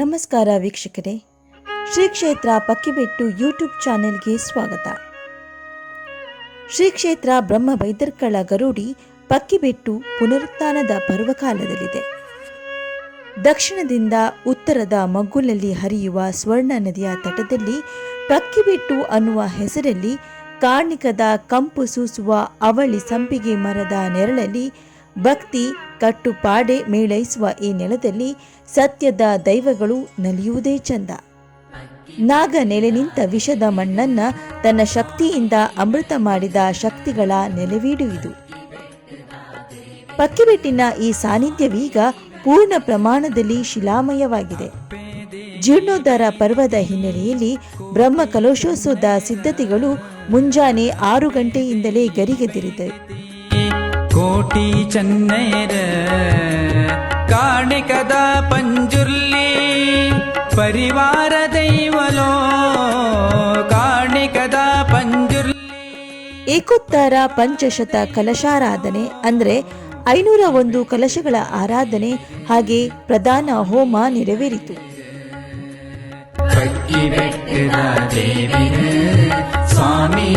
ನಮಸ್ಕಾರ ವೀಕ್ಷಕರೇ. ಶ್ರೀ ಕ್ಷೇತ್ರ ಪಕ್ಕಿಬೆಟ್ಟು ಯೂಟ್ಯೂಬ್ ಚಾನೆಲ್ಗೆ ಸ್ವಾಗತ. ಶ್ರೀ ಕ್ಷೇತ್ರ ಬ್ರಹ್ಮ ವೈದ್ಯರ್ಕಳ ಗರುಡಿ ಪಕ್ಕಿಬೆಟ್ಟು ಪುನರುತ್ಥಾನದ ಪರ್ವಕಾಲದಲ್ಲಿದೆ. ದಕ್ಷಿಣದಿಂದ ಉತ್ತರದ ಮಗ್ಗುಲಲ್ಲಿ ಹರಿಯುವ ಸ್ವರ್ಣ ನದಿಯ ತಟದಲ್ಲಿ ಪಕ್ಕಿಬೆಟ್ಟು ಅನ್ನುವ ಹೆಸರಲ್ಲಿ ಕಾರ್ಣಿಕದ ಕಂಪು ಸೂಸುವ ಅವಳಿ ಸಂಪಿಗೆ ಮರದ ನೆರಳಲ್ಲಿ ಭಕ್ತಿ ಕಟ್ಟುಪಾಡೆ ಮೇಳೈಸುವ ಈ ನೆಲದಲ್ಲಿ ಸತ್ಯದ ದೈವಗಳು ನಲಿಯುವುದೇ ಚಂದ. ನಾಗ ನೆಲೆ ನಿಂತ ವಿಷದ ಮಣ್ಣನ್ನ ತನ್ನ ಶಕ್ತಿಯಿಂದ ಅಮೃತ ಮಾಡಿದ ಶಕ್ತಿಗಳ ನೆಲೆವೀಡು ಇದು ಪಕ್ಕಿಬೆಟ್ಟಿನ ಈ ಸಾನ್ನಿಧ್ಯವೀಗ ಪೂರ್ಣ ಪ್ರಮಾಣದಲ್ಲಿ ಶಿಲಾಮಯವಾಗಿದೆ. ಜೀರ್ಣೋದ್ಧಾರ ಪರ್ವದ ಹಿನ್ನೆಲೆಯಲ್ಲಿ ಬ್ರಹ್ಮ ಕಲೋಶೋತ್ಸವದ ಸಿದ್ಧತೆಗಳು ಮುಂಜಾನೆ ಆರು ಗಂಟೆಯಿಂದಲೇ ಗರಿಗೆದಿರಿದೆ ಕೋಟಿ ಚನ್ನೈರ ಕಾಣಿಕದ ಪಂಜುರ್ಲಿ ಪರಿವಾರ ದೈವಲೋ ಕಾಣಿಕದ ಪಂಜುರ್ಲಿ. ಏಕೋತ್ತರ ಪಂಚಶತ ಕಲಶಾರಾಧನೆ ಅಂದ್ರೆ ಐನೂರ ಒಂದು ಕಲಶಗಳ ಆರಾಧನೆ ಹಾಗೆ ಪ್ರಧಾನ ಹೋಮ ನೆರವೇರಿತು. ಸ್ವಾಮಿ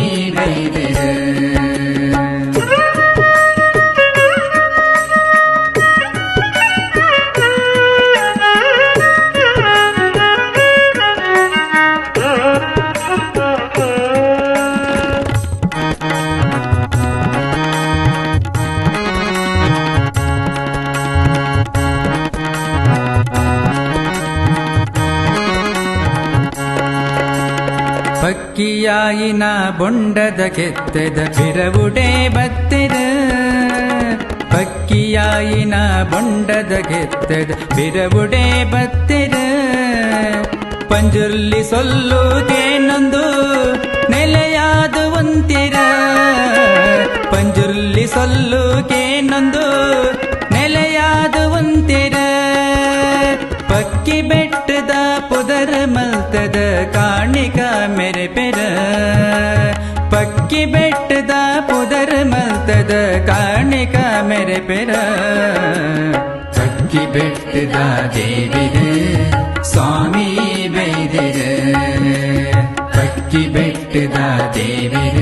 ಪಕ್ಕಿಯಾಯಿನ ಬೊಂಡದ ಕೆತ್ತದ ಬಿರವುಡೆ ಬತ್ತೆದ. ಪಕ್ಕಿಯಾಯಿನ ಬೊಂಡದ ಕೆತ್ತದ ಬಿರವುಡೆ ಬತ್ತೆದ. ಪಂಜುರ್ಲಿ ಸೊಲ್ಲುಗೇನೊಂದು ನೆಲೆಯಾದು ಒಂತಿರ. ಪಂಜುರ್ಲಿ ಸೊಲ್ಲುಗೇನೊಂದು ನೆಲೆಯಾದು ಒಂತಿರ. ಪಕ್ಕಿ ಬೆಟ್ಟದ ಪುದರ ಮಲ್ತದ ಕಾಣಿಕ ಮೆರೆ ಪೆರ. ಪಕ್ಕಿ ಬೆಟ್ಟದ ಪುದರ್ ಮಲ್ತದ ಕಾಣಿಕ ಮೆರೆ ಪೆರ. ಪಕ್ಕಿ ಬೆಟ್ಟದ ದೇವಿರ, ಸ್ವಾಮಿ ಬೈದಿರ. ಪಕ್ಕಿ ಬೆಟ್ಟದ ದೇವಿರ.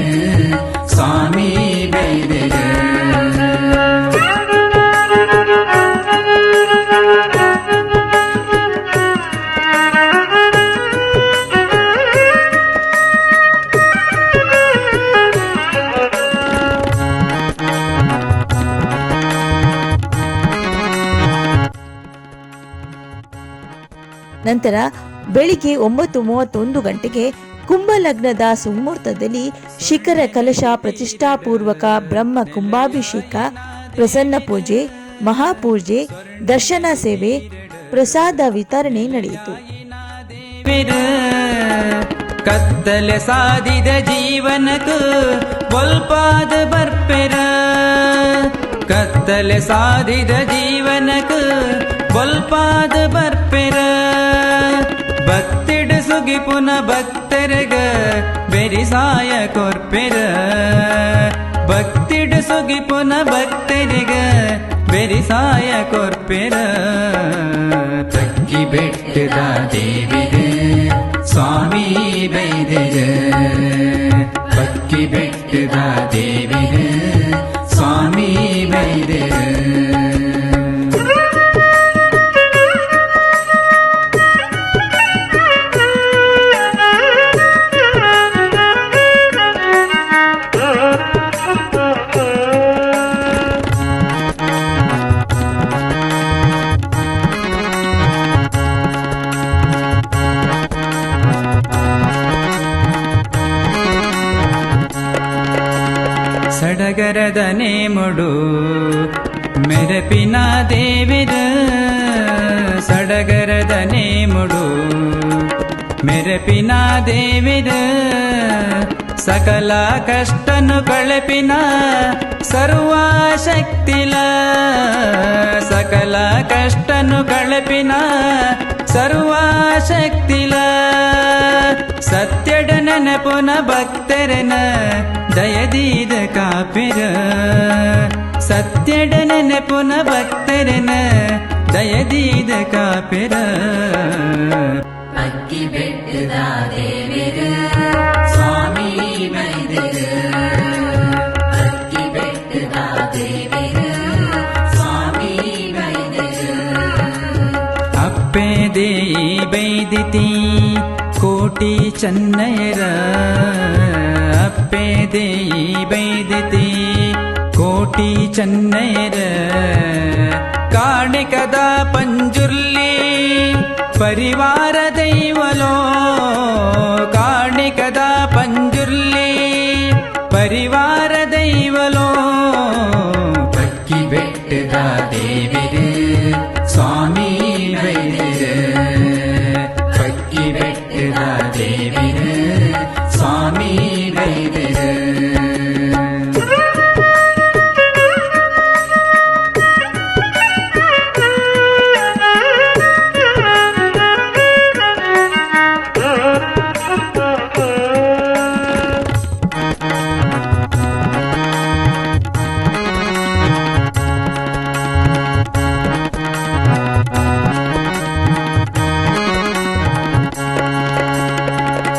ನಂತರ ಬೆಳಿಗ್ಗೆ ಒಂಬತ್ತು ಮೂವತ್ತೊಂದು ಗಂಟೆಗೆ ಕುಂಭಲಗ್ನದ ಸುಮುಹೂರ್ತದಲ್ಲಿ ಶಿಖರ ಕಲಶ ಪ್ರತಿಷ್ಠಾಪೂರ್ವಕ ಬ್ರಹ್ಮ ಕುಂಭಾಭಿಷೇಕ, ಪ್ರಸನ್ನ ಪೂಜೆ, ಮಹಾಪೂಜೆ, ದರ್ಶನ ಸೇವೆ, ಪ್ರಸಾದ ವಿತರಣೆ ನಡೆಯಿತು. ಕತ್ತಲೆ ಸಾಧಿದ ಜೀವನಕ್ಕೂ ಬೊಲ್ಪಾದ ಬರ್ಪೆರ. ಕತ್ತಲೆ ಸಾಧಿದ ಜೀವನಕ್ಕೂ ಬೊಲ್ಪಾದ ಬರ್ಪೆರ. ಭಕ್ತಿಡು ಸುಗಿ ಪುನ ಭಕ್ತರಗ ಬೆರಿಸಾಯ ಕೊರ್ಪೆರ ಭಕ್ತಿಡು ಸುಗಿ ಪುನ ಭಕ್ತರಿಗ ಬೆರಿಸಾಯ ಕೊರ್ಪೆರ ತಕ್ಕಿ ಬೆಟ್ಟದ ದೇವಿರ ಸಡಗರದ ನೇಮುಡು ಮೆರಪಿನ ದೇವಿದ ಸಡಗರದ ನೇಮುಡು ಮೆರಪಿನ ದೇವಿದ ಸಕಲ ಕಷ್ಟನು ಕಳಪಿನ ಸರ್ವಶಕ್ತಿಲ ಸಕಲ ಕಷ್ಟನು ಕಳಪಿನ ಸರ್ವಶಕ್ತಿಲ ಸತ್ಯಡ ನೆನಪುನ ಭಕ್ತರನ ದಯದೀದ ಕಾಪಿರ. ಸತ್ಯಡ ನೆನಪುನ ಭಕ್ತರನ ದಯದೀದ ಕಾಪಿರ. ಅಕ್ಕಿ ಬೆಟ್ಟದ ದೇವಿರು ದೇಯಿ ಬೈದಿತಿ ಕೋಟಿ ಚನ್ನಯರ ಅಪ್ಪೆ ದೇಯಿ ಬೈದಿತಿ ಕೋಟಿ ಚನ್ನಯರ ಕಾಣಿಕದ ಪಂಜುರ್ಲಿ ಪರಿವಾರ ದೈವಲೋ ಕಾಣಿಕದ ಪಂಜುರ್ಲಿ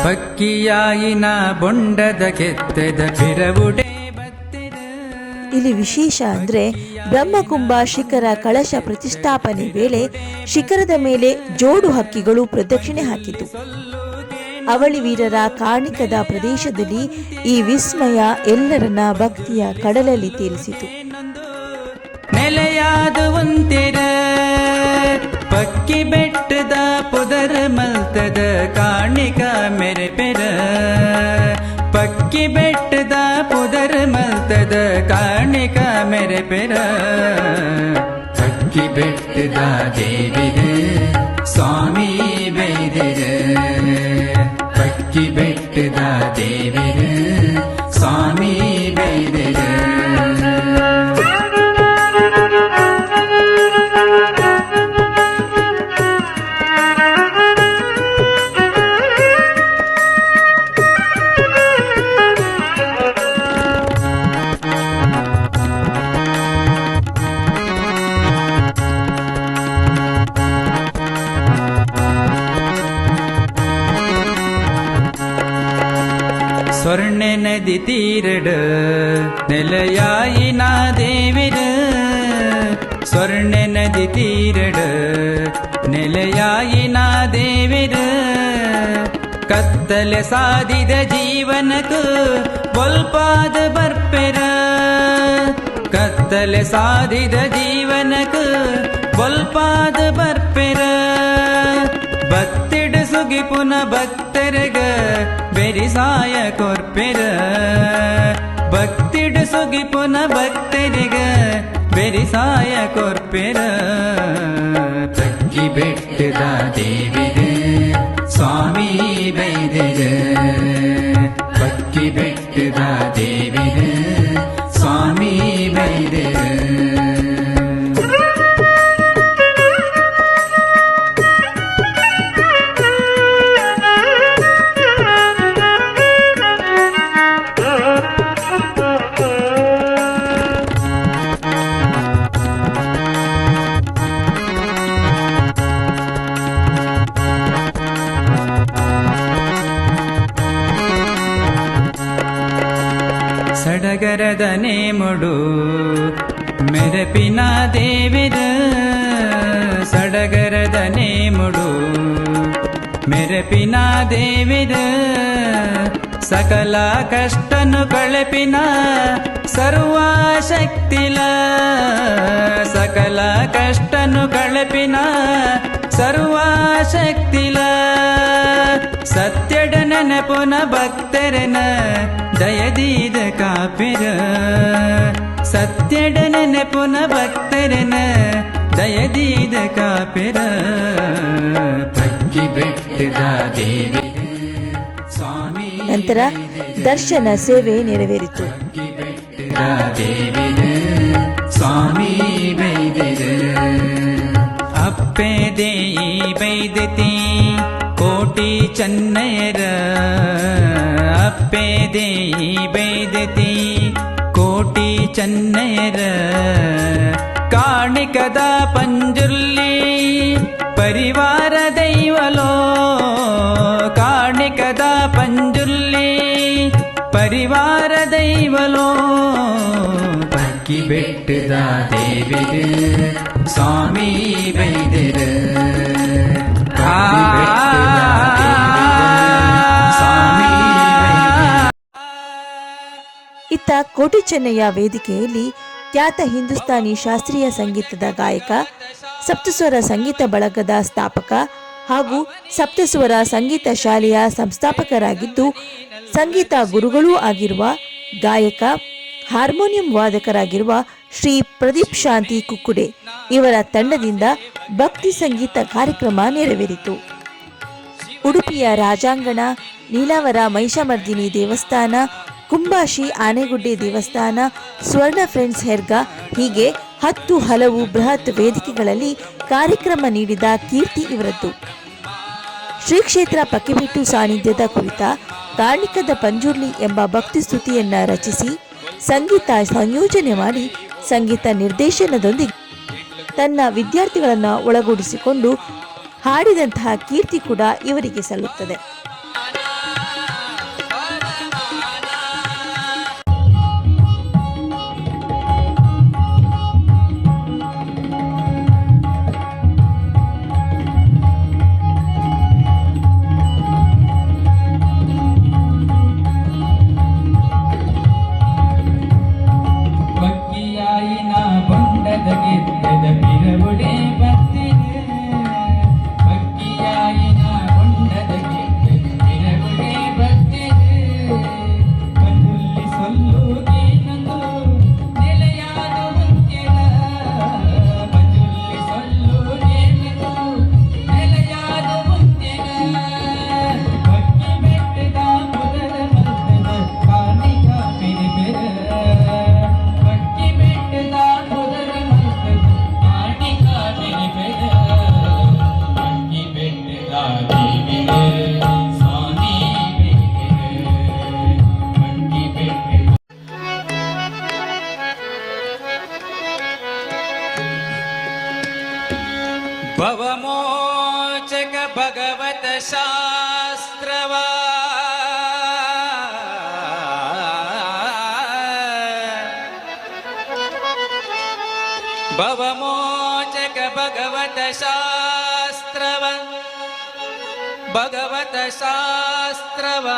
ಪಕ್ಕಿಯಾಯಿನ ಬೊಂಡದ ಕೆತ್ತೆದ ಬಿರವುಡೆ ಇಲ್ಲಿ ವಿಶೇಷ ಅಂದ್ರೆ ಬ್ರಹ್ಮಕುಂಭ ಶಿಖರ ಕಳಶ ಪ್ರತಿಷ್ಠಾಪನೆ ವೇಳೆ ಶಿಖರದ ಮೇಲೆ ಜೋಡು ಹಕ್ಕಿಗಳು ಪ್ರದಕ್ಷಿಣೆ ಹಾಕಿತು. ಅವಳಿ ವೀರರ ಕಾಣಿಕದ ಪ್ರದೇಶದಲ್ಲಿ ಈ ವಿಸ್ಮಯ ಎಲ್ಲರನ್ನ ಭಕ್ತಿಯ ಕಡಲಲ್ಲಿ ತೇಲಿಸಿತು. ನೆಲೆಯಾದ ಒಂತಿರ ಪಕ್ಕಿ ಬೆಟ್ಟದ ಪುದರ ಮಲ್ತದ ಕಾಣಿಕ ಮೆರೆಪೆರ ಪಕ್ಕಿ ಬೆಟ್ಟದ ಪುದರ ಮಲ್ತದ ಕಾಣಿಕ ಮೆರೆಪೆರ ಪಕ್ಕಿ ಬೆಟ್ಟದ ದೇವಿರ ಸ್ವಾಮಿ ಬೈದಿರ ಪಕ್ಕಿ ಬೆಟ್ಟದ ನೆಲೆಯಾಯಿನ ದೇವಿರ ಸ್ವರ್ಣ ನದಿ ತೀರಡ ನೆಲೆಯಾಯಿನ ದೇವಿರ ಕತ್ತಲೆ ಸಾದಿದ ಜೀವನಕ್ಕೂ ಒಲ್ಪಾದ ಬರ್ಪೆರ ಕತ್ತಲೆ ಸಾದಿದ ಜೀವನಕ್ಕೂ ಒಲ್ಪಾದ ಬರ್ಪೆರ ಭಕ್ತಿಡು ಸುಗಿ ಪುನ ಭಕ್ತರಗ ಬೆರಿಸಾಯ ಕೊರ್ಪೆರ ಭಕ್ತಿಡು ಸುಗಿ ಪುನ ಭಕ್ತರಿಗ ಬೆರಿಸಾಯ ಕೊರ್ಪೆರ. ತಗ್ಗಿ ಬೆಟ್ಟದ ದೇವಿರ ಸ್ವಾಮಿ ಬೈದಿರ ಪಕ್ಕಿ ಬೆಟ್ಟದ ದೇವಿರ ಸ್ವಾಮಿ ಬೈದಿರ मेरे पिना देविद सडगरदने मुडु मेरे पिना देविद ಕಷ್ಟನು ಕಳಪಿನ ಸರ್ವಶಕ್ತಿಲ. ಸಕಲ ಕಷ್ಟನು ಕಳಪಿನ ಸರ್ವಶಕ್ತಿಲ. ಸತ್ಯಡ ನೆನಪುನ ಭಕ್ತರನ ದಯದೀದ ಕಾಪಿರ. ಸತ್ಯಡ ನೆನಪುನ ಭಕ್ತರನ ದಯದೀದ ಕಾಪಿರ. ಪಕ್ಕಿ ಬೆಟ್ಟದ ದೇವಿ ಸ್ವಾಮಿ ನಂತರ ದರ್ಶನ ಸೇವೆ ನೆರವೇರಿತು. ದೇವಿರ ಸ್ವಾಮಿ ಬೈದಿರ. ಅಪ್ಪೆ ದೇಯಿ ಬೈದತಿ, ಕೋಟಿ ಚನ್ನಯರ ಅಪ್ಪೆ ದೇಯಿ ಬೈದತಿ, ಕೋಟಿ ಚನ್ನಯರ ಕಾಣಿಕದ ಪಂಜುರ್ಲಿ வைதிரு. ಇತ್ತ ಕೋಟಿ ಚೆನ್ನಯ್ಯ ವೇದಿಕೆಯಲ್ಲಿ ಖ್ಯಾತ ಹಿಂದೂಸ್ತಾನಿ ಶಾಸ್ತ್ರೀಯ ಸಂಗೀತದ ಗಾಯಕ, ಸಪ್ತಸ್ವರ ಸಂಗೀತ ಬಳಗದ ಸ್ಥಾಪಕ ಹಾಗೂ ಸಪ್ತಸ್ವರ ಸಂಗೀತ ಶಾಲೆಯ ಸಂಸ್ಥಾಪಕರಾಗಿದ್ದು ಸಂಗೀತ ಗುರುಗಳೂ ಆಗಿರುವ ಗಾಯಕ, ಹಾರ್ಮೋನಿಯಂ ವಾದಕರಾಗಿರುವ ಶ್ರೀ ಪ್ರದೀಪ್ ಶಾಂತಿ ಕುಕ್ಕುಡೆ ಇವರ ತಂಡದಿಂದ ಭಕ್ತಿ ಸಂಗೀತ ಕಾರ್ಯಕ್ರಮ ನೆರವೇರಿತು. ಉಡುಪಿಯ ರಾಜಾಂಗಣ, ನೀಲಾವರ ಮಹಿಷಮರ್ದಿನಿ ದೇವಸ್ಥಾನ ಕುಂಬಾಶಿ ಆನೆಗುಡ್ಡೆ ದೇವಸ್ಥಾನ, ಸ್ವರ್ಣ ಫ್ರೆಂಡ್ಸ್ ಹೆರ್ಗ ಹೀಗೆ ಹತ್ತು ಹಲವು ಬೃಹತ್ ವೇದಿಕೆಗಳಲ್ಲಿ ಕಾರ್ಯಕ್ರಮ ನೀಡಿದ ಕೀರ್ತಿ ಇವರದ್ದು. ಶ್ರೀ ಕ್ಷೇತ್ರ ಪಕ್ಕಿಬಿಟ್ಟು ಸಾನ್ನಿಧ್ಯದ ಕುರಿತ ಕಾರ್ಣಿಕದ ಪಂಜುರ್ಲಿ ಎಂಬ ಭಕ್ತಿ ಸ್ತುತಿಯನ್ನ ರಚಿಸಿ ಸಂಗೀತ ಸಂಯೋಜನೆ ಮಾಡಿ ಸಂಗೀತ ನಿರ್ದೇಶನದೊಂದಿಗೆ ತನ್ನ ವಿದ್ಯಾರ್ಥಿಗಳನ್ನು ಒಳಗೂಡಿಸಿಕೊಂಡು ಹಾಡಿದಂತಹ ಕೀರ್ತಿ ಕೂಡ ಇವರಿಗೆ ಸಲ್ಲುತ್ತದೆ. भवमोचक भगवत शास्त्रव भगवत शास्त्रवा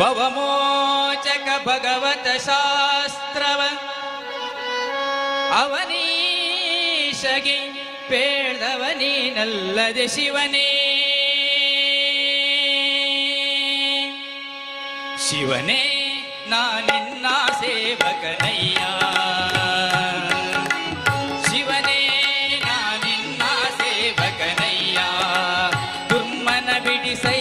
ಭವಮೋಚಕ ಭಗವತ ಶಾಸ್ತ್ರವ ಅವನೀಶಗೆ ಪೇಳ್ದವನೀನಲ್ಲದೆ ಶಿವನೇ ಶಿವನೇ ನಾನಿನ್ನ ಸೇವಕನಯ್ಯ ಶಿವನೇ ನಾನಿನ್ನ ಸೇವಕನಯ್ಯ ದುರ್ಮನ ಬಿಡಿಸಯ್ಯ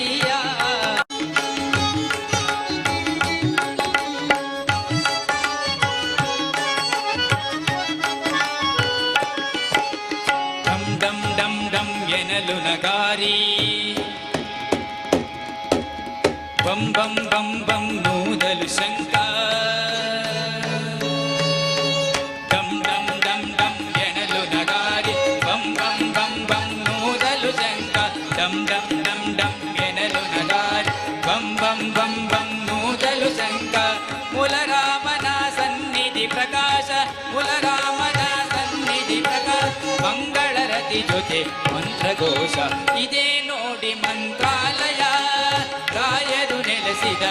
ಮಂತ್ರಘೋಷ ಇದೇ ನೋಡಿ ಮಂತ್ರಾಲಯ ರಾಯರು ನೆಲೆಸಿದ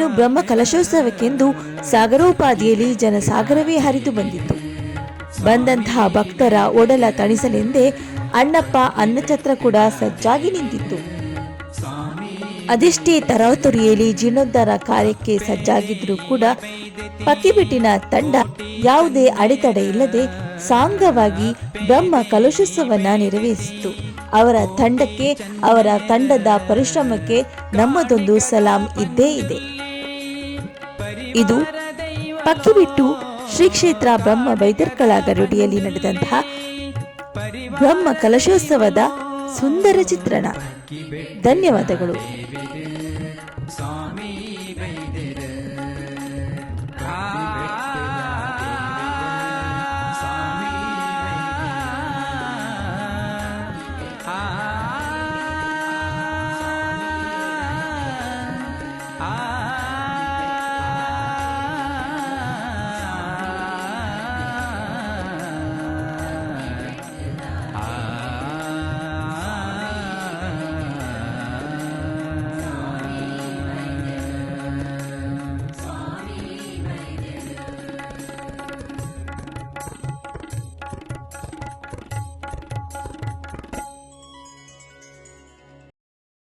ಇನ್ನು ಬ್ರಹ್ಮ ಕಲಶೋತ್ಸವಕ್ಕೆಂದು ಸಾಗರೋಪಾದಿಯಲ್ಲಿ ಜನಸಾಗರವೇ ಹರಿದು ಬಂದಿತ್ತು. ಬಂದಂತಹ ಭಕ್ತರ ಒಡಲ ತಣಿಸಲೆಂದೇ ಅಣ್ಣಪ್ಪ ಅನ್ನಛತ್ರ ಕೂಡ ಸಜ್ಜಾಗಿ ನಿಂತಿತ್ತು. ಅದೆಷ್ಟೇ ತರಾತುರಿಯಲ್ಲಿ ಜೀರ್ಣೋದ್ಧಾರ ಕಾರ್ಯಕ್ಕೆ ಸಜ್ಜಾಗಿದ್ರೂ ಕೂಡ ಪಕ್ಕಿಬಿಟ್ಟಿನ ತಂಡ ಯಾವುದೇ ಅಡೆತಡೆ ಇಲ್ಲದೆ ಸಾಂಗವಾಗಿ ಬ್ರಹ್ಮ ಕಲಶೋತ್ಸವನ್ನ ನೆರವೇರಿಸಿತು ಅವರ ತಂಡಕ್ಕೆ, ಅವರ ತಂಡದ ಪರಿಶ್ರಮಕ್ಕೆ ನಮ್ಮದೊಂದು ಸಲಾಂ ಇದ್ದೇ ಇದೆ. ಇದು ಪಕ್ಕಿಬಿಟ್ಟು ಶ್ರೀ ಕ್ಷೇತ್ರ ಬ್ರಹ್ಮ ಬೈದರ್ಕಳ ಗರುಡಿಯಲ್ಲಿ ನಡೆದಂತಹ ಬ್ರಹ್ಮ ಕಲಶೋತ್ಸವದ ಸುಂದರ ಚಿತ್ರಣ. ಧನ್ಯವಾದಗಳು.